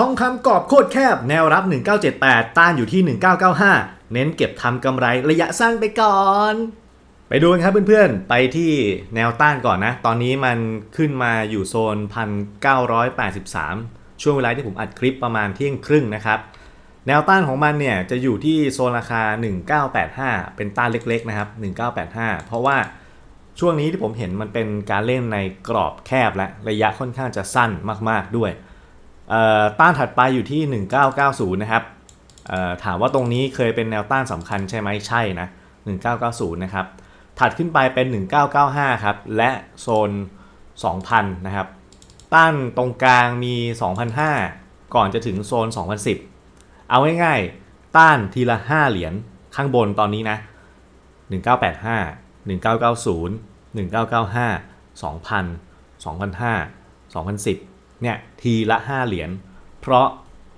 ทองคำกรอบโคตรแคบ แนวรับ 1978 ต้านอยู่ที่ 1995 เน้นเก็บทำกำไรระยะสั้นไปก่อน ไปดูกันครับเพื่อนๆ ไปที่แนวต้านก่อนนะ ตอนนี้มันขึ้นมาอยู่โซน 1983 ช่วงเวลาที่ผมอัดคลิปประมาณเที่ยงครึ่งนะครับ แนวต้านของมันเนี่ยจะอยู่ที่โซนราคา 1985 เป็นต้านเล็กๆนะครับ 1985 เพราะว่าช่วงนี้ที่ผมเห็นมันเป็นการเล่นในกรอบแคบและระยะค่อนข้างจะสั้นมากๆด้วย ต้านถัดไปอยู่ที่ 1990 นะครับถามว่าตรงนี้เคยเป็นแนวต้านสำคัญใช่ไหมใช่นะ 1990 นะครับ ถัดขึ้นไปเป็น 1995 ครับ และโซน 2000 นะครับ ต้านตรงกลางมี 2005 ก่อนจะถึงโซน 2010 เอาง่ายๆ ต้านทีละ 5 เหรียญข้างบนตอนนี้นะ 1985 1990 1995 2000 2005 2010 เนี่ยทีละ 5 เหรียญเพราะ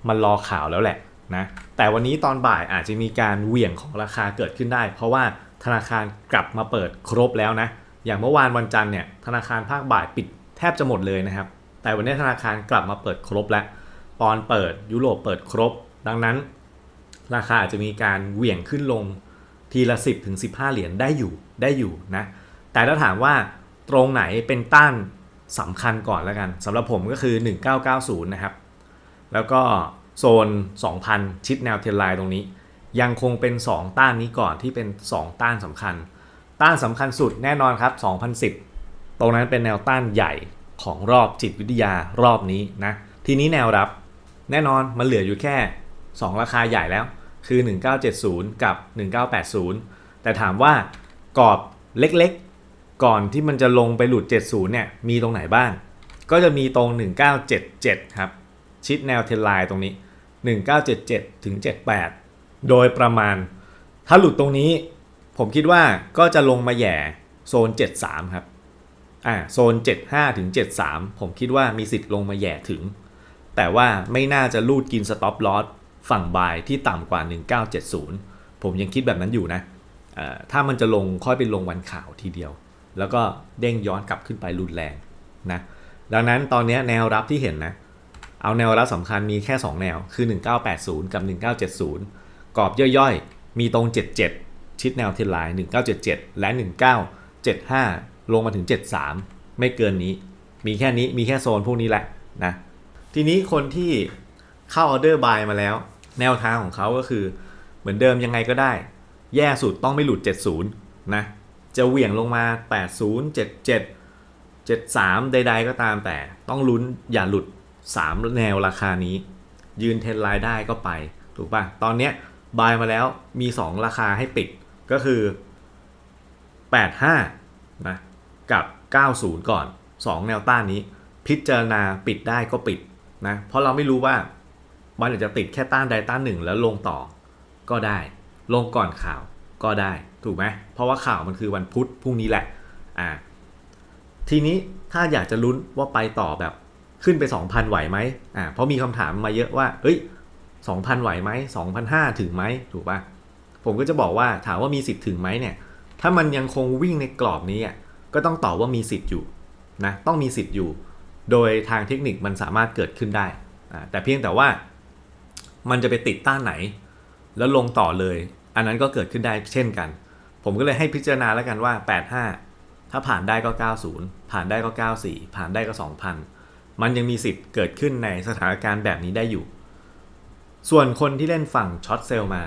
มันรอข่าวแล้วแหละนะแต่วันนี้ตอนบ่ายอาจจะมีการเหวี่ยงของราคาเกิดขึ้นได้ เพราะว่าธนาคารกลับมาเปิดครบแล้วนะอย่างเมื่อวานวันจันทร์เนี่ยธนาคารภาคบ่ายปิดแทบจะหมดเลยนะครับ แต่วันนี้ธนาคารกลับมาเปิดครบแล้วตอนเปิดยุโรปเปิดครบ ดังนั้น ราคาอาจจะมีการเหวี่ยงขึ้นลงทีละ 10ถึง15 เหรียญได้อยู่ได้อยู่นะแต่ถ้าถามว่าตรงไหนเป็นต้าน สำคัญก่อนแล้วกันสำหรับผมก็คือ 1990 นะครับ แล้วก็โซน 2,000 ชิดแนวเทรนไลน์ตรงนี้ ยังคงเป็น 2 ต้านนี้ก่อนที่เป็น 2 ต้านสำคัญ ต้านสำคัญสุดแน่นอนครับ 2010 ตรงนั้นเป็นแนวต้านใหญ่ของรอบจิตวิทยารอบนี้นะ ทีนี้แนวรับแน่นอนมันเหลืออยู่แค่ 2 ราคาใหญ่แล้ว คือ 1970 กับ 1980 แต่ถามว่ากรอบเล็กๆ ก่อนที่มันจะลงไปหลุด 70 เนี่ย มีตรงไหนบ้าง ก็จะมีตรง 1977 ครับ ชิดแนวเทรนไลน์ตรงนี้ 1977 ถึง 78 โดยประมาณ ถ้าหลุดตรงนี้ ผมคิดว่าก็จะลงมาแย่โซน 73 ครับ อ่า โซน 75 ถึง 73 ผมคิดว่ามีสิทธิ์ลงมาแย่ถึง แต่ว่าไม่น่าจะลูดกินสต็อปลอสฝั่งบายที่ต่ำกว่า 1970 ผมยังคิดแบบนั้นอยู่นะอ่อถ้ามันจะลงค่อยไปลงวันข่าวทีเดียว แล้วก็เด้งย้อนกลับขึ้นไปรุนแรงนะดังนั้นตอนนี้แนวรับที่เห็นนะเอาแนวรับสำคัญมีแค่ 2 แนวคือ 1980 กับ 1970 กรอบย่อยๆ มีตรง 77 ชิดแนวเทรนไลน์1977 และ 1975 ลงมาถึง 73 ไม่เกินนี้ มีแค่นี้มีแค่โซนพวกนี้แหละนะทีนี้คนที่เข้าออเดอร์บายมาแล้ว แนวทางของเขาก็คือ เหมือนเดิมยังไงก็ได้ แย่สุดต้องไม่หลุด 70 นะ จะเหวี่ยงลงมา 80 77 73 ใด ๆ ก็ตามแต่ต้องลุ้นอย่าหลุด 3 แนวราคานี้ ยืนเทรนไลน์ได้ก็ไป ถูกป่ะ ตอนเนี้ยบายมาแล้วมี 2 ราคาให้ปิดก็คือ 85 นะ กับ 90 ก่อน 2 แนวต้านนี้ พิจารณาปิดได้ก็ปิดนะ เพราะเราไม่รู้ว่ามันอาจจะติดแค่ต้านใดต้านหนึ่งแล้วลงต่อก็ได้ ลงก่อนข่าว ก็ได้ถูกไหมเพราะว่าข่าวมันคือวันพุธพรุ่งนี้แหละอ่าทีนี้ถ้าอยากจะลุ้นว่าไปต่อแบบขึ้นไป 2,000 ไหวไหมอ่าเพราะมีคำถามมาเยอะว่าเอ้ย2,000 ไหวไหม2,500 ถึงไหมถูกป่ะผมก็จะบอกว่าถามว่ามีสิทธิ์ถึงไหมเนี่ย ถ้ามันยังคงวิ่งในกรอบนี้อะก็ต้องตอบว่ามีสิทธิ์อยู่นะต้องมีสิทธิ์อยู่ โดยทางเทคนิคมันสามารถเกิดขึ้นได้อ่าแต่เพียงแต่ว่ามันจะไปติดต้านไหน แล้วลงต่อเลย อันนั้นก็เกิดขึ้นได้เช่นกัน ผมก็เลยให้พิจารณาแล้วกันว่า 85 ถ้าผ่านได้ก็ 90 ผ่านได้ก็ 94 ผ่านได้ก็ 2,000 มันยังมีสิทธิ์เกิดขึ้นในสถานการณ์แบบนี้ได้อยู่ ส่วนคนที่เล่นฝั่งช็อตเซลมา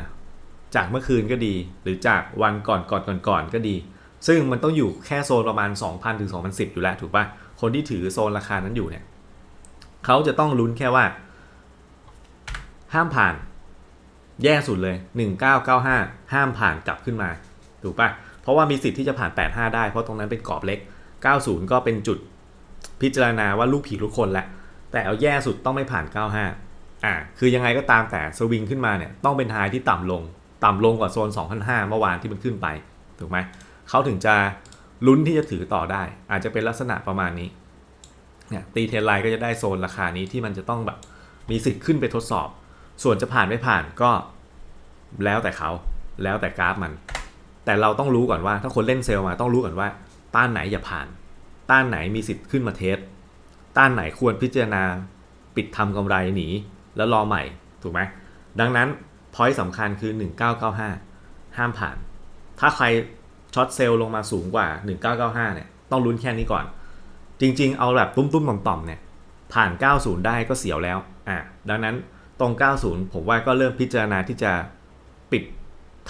จากเมื่อคืนก็ดี หรือจากวันก่อนก่อนก่อนก่อนก็ดี ซึ่งมันต้องอยู่แค่โซนประมาณ 2,000ถึง2,010 อยู่แล้วถูกปะคนที่ถือโซนราคานั้นอยู่เนี่ยเขาจะต้องลุ้นแค่ว่า ห้ามผ่าน แย่สุดเลย 1995 ห้ามผ่านกลับขึ้นมา ถูกปะเพราะว่ามีสิทธิ์ที่จะผ่าน 85 ได้เพราะตรงนั้นเป็นกรอบเล็ก 90 ก็เป็นจุดพิจารณาว่าลูกผีทุกคนแหละ แต่เอาแย่สุดต้องไม่ผ่าน 95 อ่า คือยังไงก็ตามแต่สวิงขึ้นมาเนี่ย ต้องเป็นไฮที่ต่ำลง ต่ำลงกว่าโซน2,500เมื่อวานที่มันขึ้นไป ถูกไหม เขาถึงจะลุ้นที่จะถือต่อได้ อาจจะเป็นลักษณะประมาณนี้ เนี่ยตีเทรนไลน์ก็จะได้โซนราคานี้ที่มันจะต้องแบบมีสิทธิ์ขึ้นไปทดสอบ ส่วนจะผ่านไม่ผ่านก็ แล้วแต่เขาแล้วแต่กราฟมัน แต่เราต้องรู้ก่อนว่า ถ้าคนเล่นเซลล์มาต้องรู้ก่อนว่า ต้านไหนอย่าผ่าน ต้านไหนมีสิทธิ์ขึ้นมาเทสต้านไหนควรพิจารณาปิดทำกำไรหนีแล้วรอใหม่ถูกไหมดังนั้นพอยต์สำคัญคือ 1995 ห้ามผ่าน ถ้าใครช็อตเซลล์ลงมาสูงกว่า 1995 เนี่ย ต้องลุ้นแค่นี้ก่อน จริง ๆ เอาแบบตุ้มๆต่อมๆเนี่ย ผ่าน 90 ได้ก็เสียวแล้ว อะ ดังนั้นตรง 90 ผมว่าก็เริ่มพิจารณาที่จะ ปิด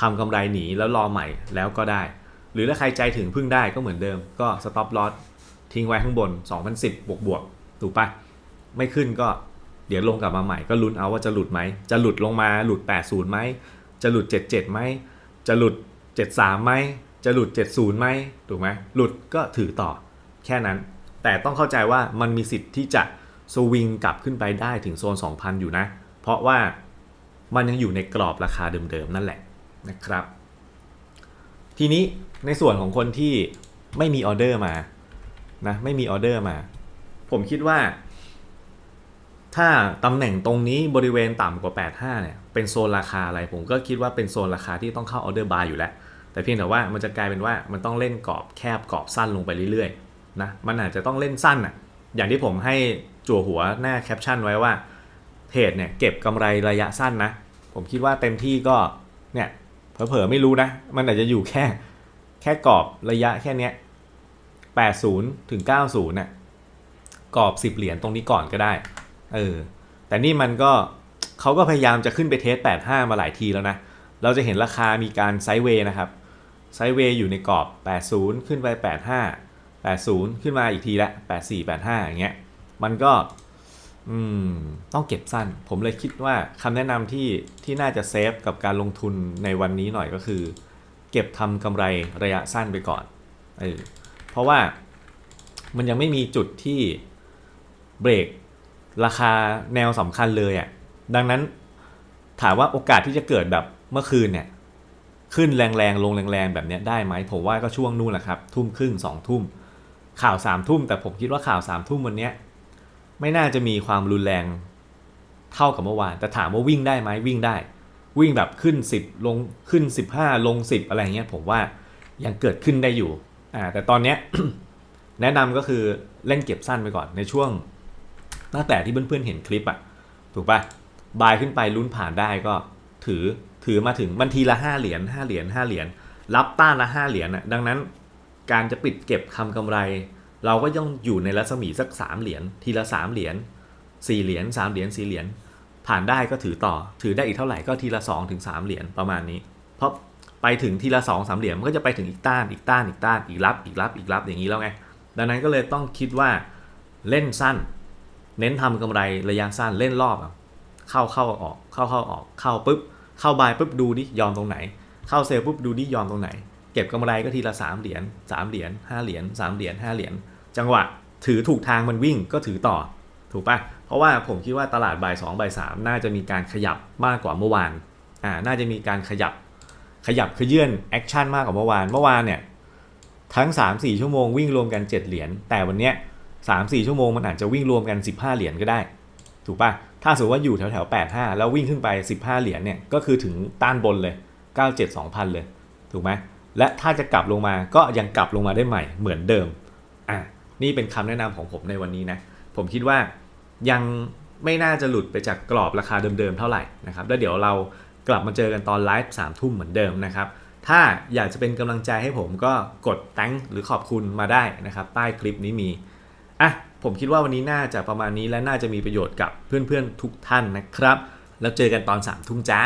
ทำกำไรหนีแล้วรอใหม่แล้วก็ได้ หรือถ้าใครใจถึงพึ่งได้ก็เหมือนเดิม ก็ stop loss ทิ้งไว้ข้างบน 2010 บวกบวกถูกปะไม่ขึ้นก็เดี๋ยวลงกลับมาใหม่ก็ลุ้นเอาว่าจะหลุดไหม จะหลุดลงมาหลุด 80ไหม จะหลุด 77ไหม จะหลุด 73ไหม จะหลุด 70ไหมถูกไหมหลุดก็ถือต่อแค่นั้น แต่ต้องเข้าใจว่ามันมีสิทธิ์ที่จะสวิงกลับขึ้นไปได้ถึงโซน 2,000 อยู่นะ เพราะว่า มันยังอยู่ในกรอบราคาเดิมๆนั่นแหละนะครับ ทีนี้ในส่วนของคนที่ไม่มีออเดอร์มานะไม่มีออเดอร์มา ผมคิดว่า ถ้าตำแหน่งตรงนี้บริเวณต่ำกว่า 85 เนี่ย เป็นโซนราคาอะไร ผมก็คิดว่าเป็นโซนราคาที่ต้องเข้าออเดอร์บาร์อยู่แล้ว แต่เพียงแต่ว่ามันจะกลายเป็นว่ามันต้องเล่นกรอบแคบกรอบสั้นลงไปเรื่อยๆนะมันอาจจะต้องเล่นสั้นอะอย่างที่ผมให้จั่วหัวหน้าแคปชั่นไว้ว่า เทรดเนี่ยเก็บกำไรระยะสั้นนะ ผมคิดว่าเต็มที่ก็เนี่ยเผลอๆไม่รู้นะ มันอาจจะอยู่แค่แค่กรอบระยะแค่เนี้ย80 ถึง 90น่ะกรอบ 10 เหรียญตรงนี้ก่อนก็ได้ เออ แต่นี่มันก็เขาก็พยายามจะขึ้นไปเทส 85 มาหลายทีแล้วนะ เราจะเห็นราคามีการไซด์เวย์นะครับ ไซด์เวย์อยู่ในกรอบ 80 ขึ้นไป 85 80 ขึ้นมาอีกทีละ 84 85 อย่างเงี้ย มันก็ อืม ต้องเก็บสั้น ผมเลยคิดว่าคำแนะนำที่ที่น่าจะเซฟกับการลงทุนในวันนี้หน่อยก็คือ เก็บทำกำไรระยะสั้นไปก่อนเออเพราะว่ามันยังไม่มีจุดที่เบรกราคาแนวสำคัญเลยอะ่ะ ดังนั้นถามว่าโอกาสที่จะเกิดแบบเมื่อคืนเนี่ย ขึ้นแรงๆ ลงแรงๆ แบบนี้ได้ไหม ผมว่าก็ช่วงนู่นแหละครับ ทุ่มครึ่งสองทุ่ม ข่าวสามทุ่ม แต่ผมคิดว่าข่าวสามทุ่มวันเนี้ย ไม่น่าจะมีความรุนแรงเท่ากับเมื่อวาน แต่ถามว่าวิ่งได้ไหมวิ่งได้ วิ่งแบบขึ้น 10 ลงขึ้น 15 ลง 10 อะไรเงี้ยผมว่ายังเกิดขึ้นได้อยู่อ่าแต่ตอนเนี้ยแนะนำก็คือเล่นเก็บสั้นไปก่อนในช่วงตั้งแต่ที่เพื่อนๆเห็นคลิปอะถูกปะบายขึ้นไปลุ้นผ่านได้ก็ถือถือมาถึงบันทีละห้าเหรียญห้าเหรียญห้าเหรียญรับต้านละห้าเหรียญอะดังนั้นการจะปิดเก็บคำกำไร เราก็ต้องอยู่ในรัศมีสักสามเหรียญทีละสามเหรียญสี่เหรียญสามเหรียญสี่เหรียญผ่านได้ก็ถือต่อ ถือได้อีกเท่าไหร่ก็ทีละสองถึงสามเหรียญประมาณนี้ เพราะไปถึงทีละสองสามเหรียญมันก็จะไปถึงอีกต้านอีกต้านอีกต้านอีกรับอีกรับอีกรับอย่างนี้แล้วไงดังนั้นก็เลยต้องคิดว่าเล่นสั้น เน้นทำกำไรระยะสั้นเล่นรอบเข้าเข้าออกเข้าเข้าออกเข้าปุ๊บเข้าบายปุ๊บดูดิยอมตรงไหน เข้าเซลล์ปุ๊บดูดิยอมตรงไหน เก็บกำไรก็ทีละสามเหรียญสามเหรียญห้าเหรียญสามเหรียญห้าเหรียญ จังหวะถือถูกทางมันวิ่งก็ถือต่อถูกปะเพราะว่าผมคิดว่าตลาดบ่ายสองบ่ายสามน่าจะมีการขยับมากกว่าเมื่อวานอ่าน่าจะมีการขยับขยับขยื่นแอคชั่นมากกว่าเมื่อวานเมื่อวานเนี่ยทั้ง 3-4 ชั่วโมงวิ่งรวมกัน 7 เหรียญแต่วันเนี้ย3-4 ชั่วโมงมันอาจจะวิ่งรวมกัน 15 เหรียญก็ได้ ถูกปะถ้าสมมติว่าอยู่แถวแถวๆ85 แล้ววิ่งขึ้นไป 15 เหรียญเนี่ยก็คือถึงต้านบนเลย 97 2,000 เลย ถูกไหมและถ้าจะกลับลงมาก็ยังกลับลงมาได้ใหม่เหมือนเดิม นี่เป็นคำแนะนำของผมในวันนี้นะ ผมคิดว่ายังไม่น่าจะหลุดไปจากกรอบราคาเดิมๆเท่าไหร่นะครับ แล้วเดี๋ยวเรากลับมาเจอกันตอนไลฟ์สามทุ่มเหมือนเดิมนะครับ ถ้าอยากจะเป็นกำลังใจให้ผมก็กด thank หรือขอบคุณมาได้นะครับ ใต้คลิปนี้มี อะ ผมคิดว่าวันนี้น่าจะประมาณนี้และน่าจะมีประโยชน์กับเพื่อนๆทุกท่านนะครับ แล้วเจอกันตอน3ามทุ่มจ้า